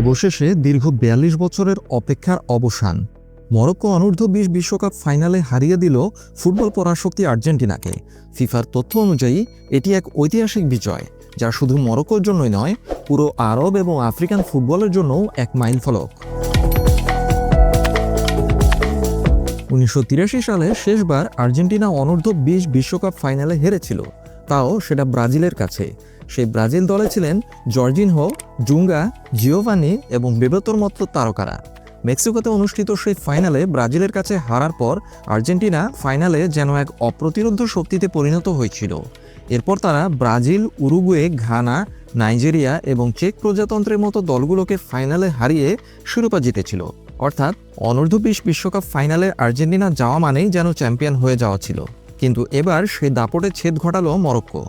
অবশেষে দীর্ঘ বিয়াল্লিশ বছরের অপেক্ষার অবসান। মরক্কো অনূর্ধ্ব বিশ বিশ্বকাপ ফাইনালে হারিয়ে দিল ফুটবল পরাশক্তি আর্জেন্টিনাকে। ফিফার তথ্য অনুযায়ী, এটি এক ঐতিহাসিক বিজয়, যা শুধু মরক্কোর জন্যই নয়, পুরো আরব এবং আফ্রিকান ফুটবলের জন্যও এক মাইলফলক উনিশশো তিরাশি সালে শেষবার আর্জেন্টিনা অনূর্ধ্ব বিশ বিশ্বকাপ ফাইনালে হেরেছিল। তাও সেটা ব্রাজিলের কাছে। সেই ব্রাজিল দলে ছিলেন জর্জিনহো, জুঙ্গা, জিওভানি এবং বেবেতোর মতো তারকারা। মেক্সিকোতে অনুষ্ঠিত সেই ফাইনালে ব্রাজিলের কাছে হারার পর আর্জেন্টিনা ফাইনালে যেন এক অপ্রতিরোধ্য শক্তিতে পরিণত হয়েছিল। এরপর তারা ব্রাজিল, উরুগুয়ে, ঘানা, নাইজেরিয়া এবং চেক প্রজাতন্ত্রের মতো দলগুলোকে ফাইনালে হারিয়ে শিরোপা জিতেছিল। অর্থাৎ অনূর্ধ্ব বিশ বিশ্বকাপ ফাইনালে আর্জেন্টিনা যাওয়া মানেই যেন চ্যাম্পিয়ন হয়ে যাওয়া ছিল। কিন্তু এবার সেই দাপটে ছেদ ঘটালো মরক্কো।